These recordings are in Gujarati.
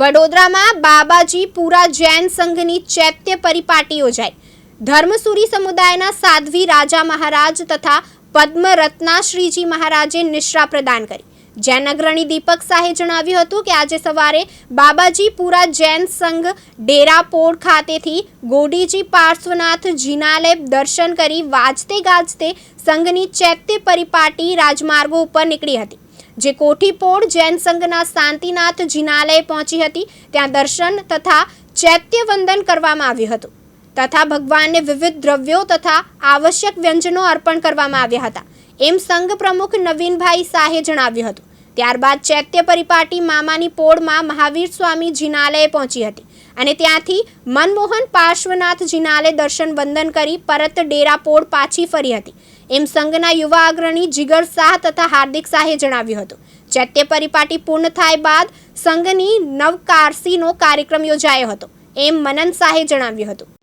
વડોદરામાં બાબાજી પુરા જૈન સંઘની ચૈત્ય પરિપાટી યોજાઈ. ધર્મસુરી સમુદાયના સાધ્વી રાજા મહારાજ તથા પદ્મરત્ના શ્રીજી મહારાજે નિશ્રા પ્રદાન કરી. જૈન અગ્રણી દીપક શાહે જણાવ્યું હતું કે આજે સવારે બાબાજી પુરા જૈન સંઘ ડેરાપોળ ખાતેથી ગોડીજી પાર્શ્વનાથ જીનાલય દર્શન કરી વાજતે ગાજતે સંઘની ચૈત્ય પરિપાટી રાજમાર્ગો ઉપર નીકળી હતી. જે કોઠીપોળ જૈન સંઘના શાંતિનાથ જિનાલય પહોંચી હતી, ત્યાં દર્શન તથા ચૈત્ય વંદન કરવામાં આવ્યું હતું. તથા ભગવાનને વિવિધ દ્રવ્યો તથા આવશ્યક વ્યંજનો અર્પણ કરવામાં આવ્યા હતા. એમ સંઘ પ્રમુખ નવીનભાઈ શાહે જણાવ્યું હતું. ત્યારબાદ ચૈત્ય પરિપાટી મામાની પોળમાં મહાવીર સ્વામી જિનાલયે પહોંચી હતી અને ત્યાંથી મનમોહન પાર્શ્વનાથ જિનાલય દર્શન વંદન કરી પરત ડેરાપોળ પાછી ફરી હતી. એમ સંઘના યુવા અગ્રણી જીગર શાહ તથા હાર્દિક શાહે જણાવ્યું હતું. ચૈત્ય પરિપાટી પૂર્ણ થાય બાદ સંઘની નવકારસીનો કાર્યક્રમ યોજાયો હતો. એમ મનન શાહે જણાવ્યું હતું.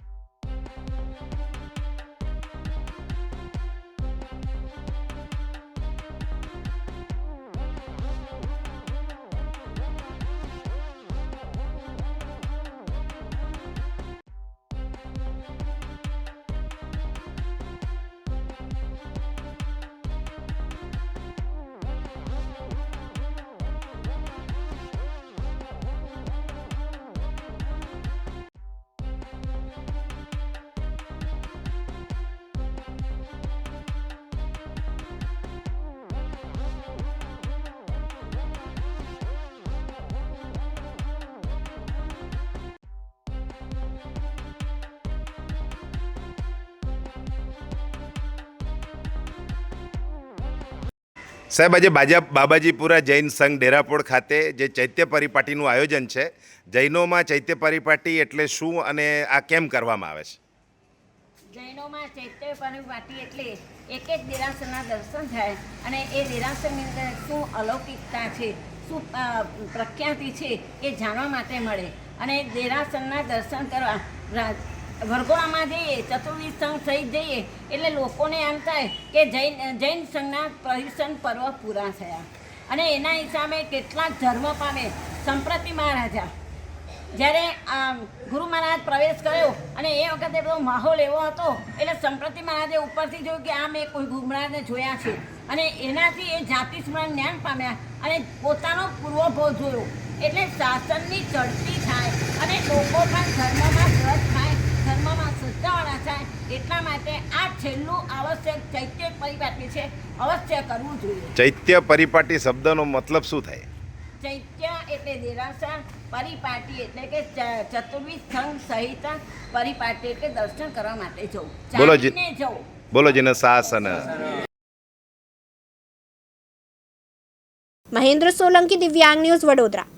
સાહેબ, આજે બાજા, બાબાજીપુરા જૈન સંઘ ડેરાપોળ ખાતે જે ચૈત્ય પરિપાટીનું આયોજન છે, જૈનોમાં ચૈત્ય પરિપાટી એટલે શું અને આ કેમ કરવામાં આવે છે? જૈનોમાં ચૈત્ય પરિપાટી એટલે એક એક દેરાસરના દર્શન થાય અને એ દેરાસરની અંદર શું અલૌકિકતા છે, શું પ્રખ્યાતિ છે એ જાણવા માટે મળે. અને દેરાસરના દર્શન કરવા વરઘોડામાં જઈએ ચતુર્વિધ સંઘ સહિત જઈએ એટલે લોકોને એમ થાય કે જૈન જૈન સંઘના પરિસન પર્વ પૂરા થયા. અને એના હિસાબે કેટલાક ધર્મ પામે. સંપ્રતિ મહારાજા, જ્યારે ગુરુ મહારાજ પ્રવેશ કર્યો અને એ વખતે બધો માહોલ એવો હતો, એટલે સંપ્રતિ મહારાજે ઉપરથી જોયું કે આ મેં કોઈ ગુરુ મહારાજને જોયા છે. અને એનાથી એ જાતિ સ્મરણ જ્ઞાન પામ્યા અને પોતાનો પૂર્વભોગ જોયો. એટલે શાસનની ચડતી થાય અને લોકો પણ ધર્મમાં વ્રત થાય ધર્મમાં શ્રદ્ધાવાળા થાય એટલા માટે આ છેલ્લું આવશ્યક ચૈત્ય પરિપાટી છે. અવશ્ય કરવું જોઈએ. ચૈત્ય પરિપાટી શબ્દનો મતલબ શું થાય? ચૈત્ય એટલે દેરાસર પરિપાટી એટલે કે ચતુર્વિધ સંઘ સહિત પરિપાટી એટલે દર્શન કરવા માટે જવું. બોલો જી. જવું. બોલો જેને શાસન મહેન્દ્ર સોલંકી દિવ્યાંગ ન્યૂઝ વડોદરા.